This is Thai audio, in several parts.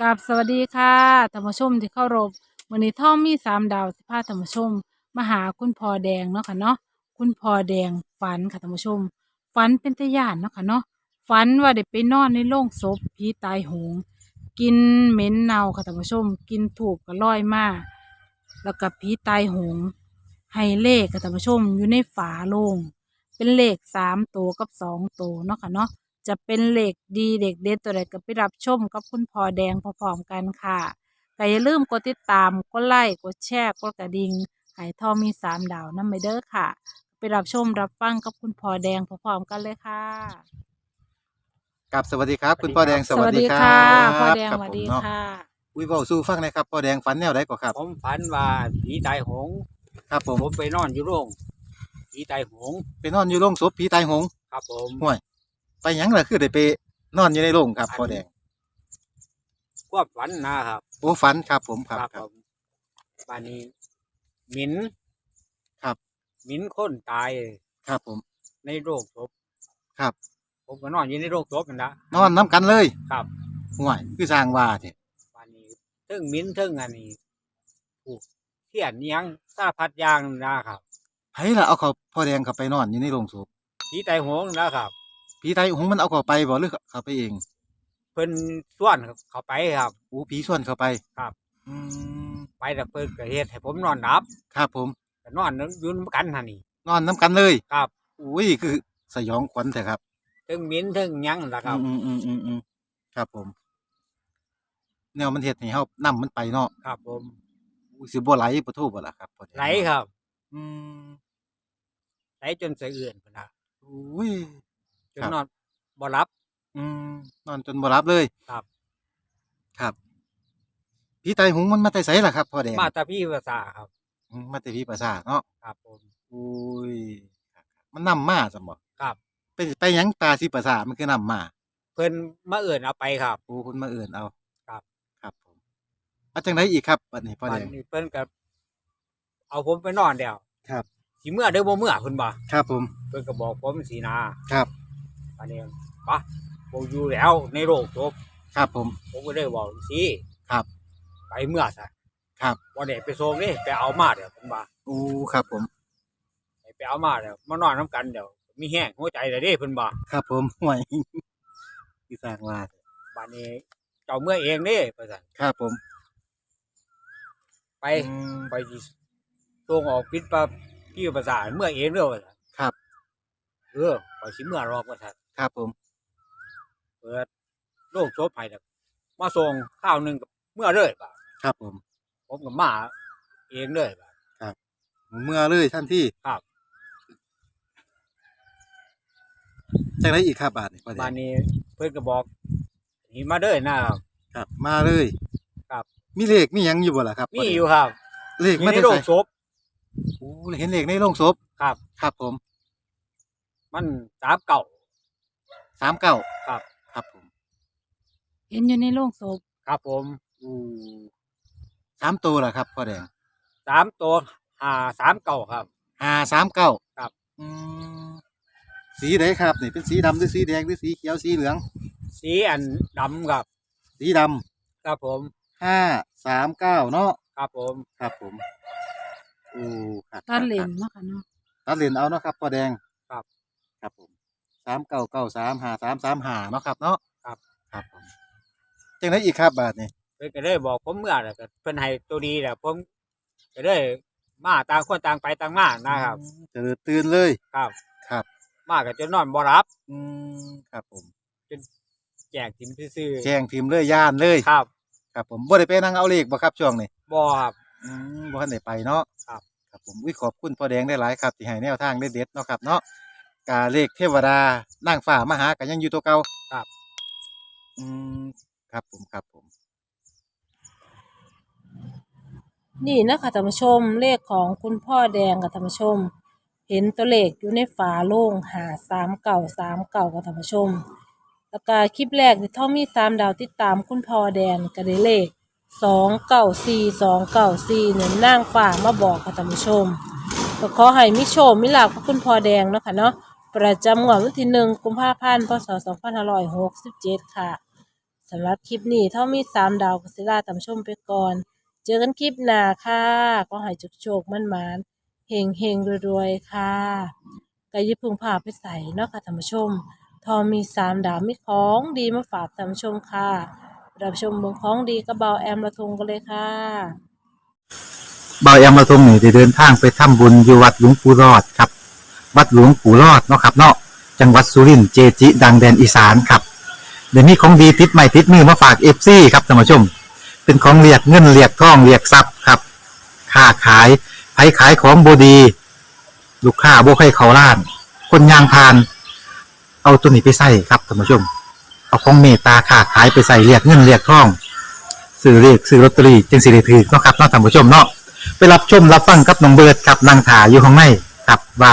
กับสวัสดีค่ะธรรมชมที่เคารพวันนี้ท่องมีสามดาวสิพาธรรมชมมาหาคุณพ่อแดงเนาะค่ะเนาะคุณพ่อแดงฝันค่ะธรรมชม ฝันเป็นตะยานเนาะค่ะเนาะฝันว่าได้ไปนอนในโรงศพผีตายโหง กินเหม็นเน่าค่ะธรรมชม กินถูกก็ลอยมาแล้วกับผีตายโหงให้เลขค่ะธรรมชมอยู่ในฝาโลงเป็นเลขสามตัวกับสองตัวเนาะค่ะเนาะ จะเป็นเหล็กดีเด็กเด็ดตัวใดก็ไปรับชมกับคุณพ่อแดงพร้อมๆกันค่ะก็อย่าลืมกดติดตามกดไลค์กดแชร์กดกระดิ่งใหายทอมีสามดาวนั่นไปเด้อค่ะ ไปรับชมรับฟังกับคุณพ่อแดงพร้อมๆกันเลยค่ะ กับสวัสดีครับ คุณพ่อแดงสวัสดีครัค่ะบพ่อแดงคสรับวัสผมดีเนาะค่ะอุ้ยเบาสู้ฟังหนะครับพ่อแดงฝันแนวไหนก็ครับ ผมฝันว่าผีตายโหงครับผมผมไปนอนอยู่โรงผีตายโหงไปนอนอยู่โรงศพผีตายโหงครับผมห่วย ไปหยังล่ะคือได้ไปนอนอยู่ในโรงครับพ่อแดงควบฝันนะครับโอ้ฝันครับ ผมครับคผรับมบ้านนี้หมินครับ หมินคนตายครับผม ในโรงศพครับ ผมก็นอนอยู่ในโรงศพนั่นนะนอนน้ำกันเลยครับห่วยคือสร้างว่าเถอะบ้านนี้เทึ่งหมินเทึ่งอันนี้ผูกเทียนอิหยังสารพัดอยางนะครับไผล่ะเอาเขาพ่อแดงเขาไปนอนอยู่ในโรงศพผีตายโหงนะครับ ผีตายโหงมันเอาเขาไปบ่หรือเขาไปเองเพิ่นส่วนเขาไปครับโอ้ผีส่วนเขาไปครับ อืมไปแต่เพิ่นก็เฮ็ดให้ผมนอนหลับครับผม ก็นอนอยู่นำกันหั่นนี่ นอนน้ำกันเลยครับ อุ้ยคือสยองขวัญแต่ครับเทึ่งหมินเทึ่งหยังนั่นล่ะครับ อืมอืมอืมอืมครับผม แนวมันเฮ็ดให้เฮานํมันไปเนาะครับ ผมอุ้ยสิบ่ไหลบ่ทูบ่ล่ะครับพ่อแดงไหลครับอืมไหลจนสะเอื่อนพุ่นนะอุ้ย จนครับ นอนบ่รับ อืมนอนจนบ่หลับเลยครับ ครับผีตายหุงมันมาแต่ไสล่ะครับพ่อแดงมาตาพี่ภาษาครับ อืมมาแต่ผีประสาทเนาะครับ ผมอุ้ยครับมันนำมาซั่นบ่ครับไปไปหยังตาสิประสาทมันคือนำมาเพิ่นมาเอื่นเอาไปครับ โอ้คุณมาเอิ้นเอาครับ ครับผมเอาจังไดอีกครับบัดนี้พ่อแดวันง นี้เพิ่นก็เอาผมไปนอนเดียวครับ สิเมื่อเด้อบ่เมื่อเพิ่นบ่ครับผม เพิ่นก็บอกผมสีนา ครับ อันนี้ปะบ่อยู่แล้วในโลกจบครับผม ผมก็เลยบอกสิครับ ไปเมื่อซะครับบ่ได้ไปส่งนี่ไปเอามาเดี๋ยวเพิ่นว่าโอ้ครับผมให้ไปเอามาเดี๋ยวมานอนนํกันเดี๋ยวมีแห้งหัวใจแล้วเด้เพิ่นว่าครับผมห่วยที่สร้างว่าบัดนี้เจ้าเมื่อเองเด้เพิ่นว่าครับผม ไปอืมไปสิส่งออกปิดปะพี่ภาษาเมื่อเองเด้อว่าซั่นครับ เออปล่อยสิเมื่อรอกว่าท่าน ครับผม เปิดโลกโซภัยแล้วมาส่งข้าวหนึ่งกับเมื่อเลยบ่าครับผม ผมกับมาเองเลยบ่าเมื่อเลยท่านที่ครับจังไรอีกครับบาทนี่พ่อแดมางนี้เพื่อนก็บอกนี่มาเด้อนะครับครับ มาเลยครับ มีเลขมีหยังอยู่บ่ล่ะครับมีพ่แดงอยู่ครับเลขอยู่มาในแต่โลไสกศพโอ้เห็นเลขในโรงศพครับ ครับผม มันสามเก่า สามเก้าครับ ครับผมเห็นอยู่ในโรงศพครับผมอู้สามตัวล่ะครับพ่อแดงสามตัวห้าสามเก่าครับ ห้าสามเก้าครับ อืมสีไหนครับนี่เป็นสีดำหรือสีแดงหรือสีเขียวสีเหลือง สีอันดำครับ สีดครับผมำห้าสามเก้าเนาะครับผม ครับผมอู้ครับตัดเลครันบเนาะค่ะเนาะ ตัดเลนเอาเนาะครับพ่อแดงครับ ครับผม สามเก้าเก้าสามหาสามสามหาเนาะครับเนาะครับ ครับผมจังไรอีกครับบาทนี่เพื่อนก็เลยบอกผมเมื่อแล้วก็เพิ่นให้ตัวดีแล้วผมก็เลยมาต่างคนต่างไปต่างมานะครับเจอตื่นเลย ครับครับ มาก็จะนอนบ่รับอืมครับผมแจกทิมซื่อๆแจ้งทีมเลยย่านเลยครับครับผมบ่ได้ไปนั่งเอาเลขบ่ครับช่วงนี้บ่ครับ อืมบ่ทันได้ไปเนาะครับ ครับผมวิขอบคุณพ่อแดงได้หลายครับที่ให้แนวทางเด็ดๆเนาะครับเนาะ กาเลขเทวดานางฟ้ามาหากันยังอยู่ตัวเก่าครับ อืมครับผมครับผม นี่นะคะท่านผู้ชมเลขของคุณพ่อแดงกับท่านผู้ชม เห็นตัวเลขอยู่ในฝาโล่งหาสามเก่าสามเก่ากับท่านผู้ชม แล้วก็คลิปแรกที่ท่อมีสามดาวติดตามคุณพ่อแดงก็ได้เลขสองเก่าสี่สองเก่าสี่เนี่ยนั่งฝ่ามาบอกค่ะท่านผู้ชมก็ขอให้มิโชคมิลาภกับคุณพ่อแดงเนาะค่ะเนาะ ประจำงวดวันที่หนึ่งกุมภาพันธ์พศสองพันห้าร้อยหกสิบเจ็ดค่ะสำหรับคลิปนี้ถ้ามีสามดาวก็สิลาตามชมไปก่อน เจอกันคลิปหน้าค่ะ ก็ให้จุกโชคมั่นหมานเฮงเฮงรวยๆ ค่ะก็อยิบพึงพาไปใส่เนาะค่ะท่านผู้ชม ทอมีสามดาวมีของดีมาฝากท่านผู้ชมค่ะรับชมเบนของดีกระเบาแอมละทงกันเลยค่ะเบาแอมมาตรงนี่ได้เดินทางไปทำบุญอยู่วัดหลวงปู่รอดครับ วัดหลวงปู่รอดเนาะครับเนาะจังหวัดสุรินทร์เจจิ ดังแดนอีสานครับเดี๋ยวนี้ของดีติดใหม่ติดมือมาฝากเอฟซีครับท่านผู้ชม เป็นของเรียกเงินเรียกทองเรียกทรัพย์ครับค้าขายไผขายของบดี ลูกค้าบ่ให้เขาล้าน คนยางพาน เอาตัวนี้ไปใส่ครับท่านผู้ชม เอาของเมตตาค้าขายไปใส่เรียกเงินเรียกทองซื้อเรียกซื้อลอตเตอรี่จึงสิได้ถือเนาะครับเนาะท่านผู้ชมเนาะไปรับชมรับฟังกับน้องเบิร์ดครับนางถาอยู่ข้างในครับว่า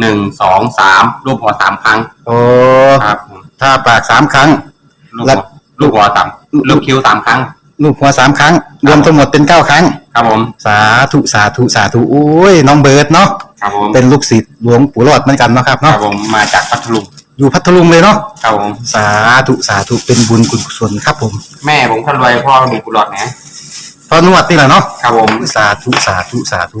หนึ่งสองสามรูปหัวสามครั้งโอ้ครับผมถ้าปากสามครั้ง ลูกแล้หัววลูกหัวสามลูกคิ้วสามครั้ง ลูกหัวสามครั้ง รวมทั้งหมดเป็นเก้าครั้ง ครับผมสาธุสาธุสาธุโอ้ยน้องเบิร์ดเนาะครับผมเป็นลูกศิษย์หลวงปู่รอดเหมือนกันเนาะครับครัเนาะบผมมาจากพัทลุงอยู่พัทลุงเลยเนาะครับผมสาธุสาธุเป็นบุญกุศลครับผมแม่ผมคนรวยพ่อมีกุหลาบนะพอนวดนี่แหละเนาะครับผม สาธุสาธุสาธุ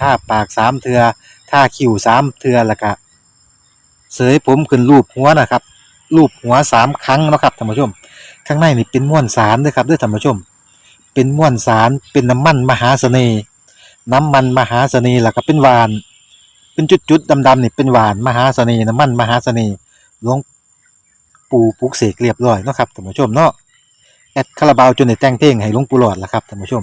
ท่าปากสามเทือท่าคิ้วสามเทือแล้วก็เสยผมขึ้นรูปหัวนะครับ รูปหัวสามครั้งนะครับท่านผู้ชม ข้างในนี่เป็นม้วนสารด้วยครับด้วยท่านผู้ชม เป็นม้วนสารเป็นน้ำมันมหาเสน่ห์น้ำมันมหาเสน่ห์แล้วก็เป็นหวาน เป็นจุดๆดำๆนี่เป็นหวานมหาเสน่ห์น้ำมันมหาเสน่ห์หลวงปู่ปลุกเสกเรียบร้อยนะครับท่านผู้ชมเนาะแอดคาราบาวจนได้แต่งเพลงให้หลวงปู่หลอดแล้วครับท่านผู้ชม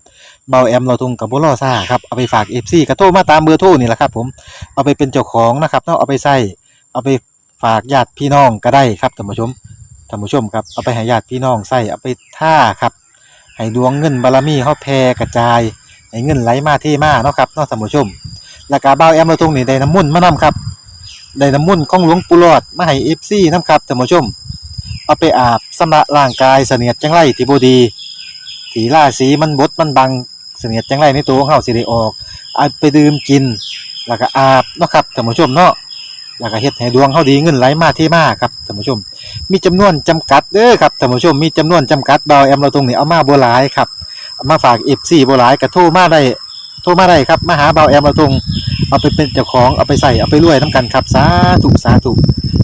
เบาแอมเราทุงกับบ่อซ่าครับเอาไปฝาก FC ก็โทรมาตามเบอร์โทรนี่แหละครับผมเอาไปเป็นเจ้าของนะครับเนาะเอาไปใส่เอาไปฝากญาติพี่น้องก็ได้ครับท่านผู้ชมท่านผู้ชมครับเอาไปให้ญาติพี่น้องใส่เอาไปท่าครับให้ดวงเงินบารมีเฮาแผ่กระจายให้เงินไหลมาเทมาเนาะครับเนาะท่านผู้ชมแล้วก็บ่าแอมเราตรงนี้ได้น้ำมุ่นมานํครับได้น้ำมุ่นของหลวงปู่หลอดมาให้ FC นํครับท่านผู้ชม เอาไปอาบสำระร่างกายเสนียดจังไรที่บดีที่ราศีมันบดมันบัง เสนียดจังไรในตัวของเฮาสิได้ออกเอาไปดื่มกินแล้วก็อาบเนาะครับท่านผู้ชมเนาะแล้วก็เฮ็ดให้ดวงเฮาดีเงินไหลมาเทมาครับท่านผู้ชม มีจำนวนจำกัดเด้อครับท่านผู้ชมมีจำนวนจำกัดบาแอมเราตรงนี้เอามาบ่หลายครับเอามาฝาก FC บ่หลายก็โทรมาได้โทรมาได้ครับมาหาบาแอมเราตรงเอาไปเป็นเจ้าของเอาไปใส่เอาไปรวยนํกันครับสาธุสาธุ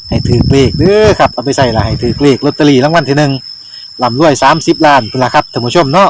ให้ถือเลขเด้อครับเอาไปใส่ละให้ถือเลขลอตเตอรี่รางวัลที่หนึ่งลำรวย30ล้านพุ่นล่ะครับท่านผู้ชมเนาะ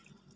บเพ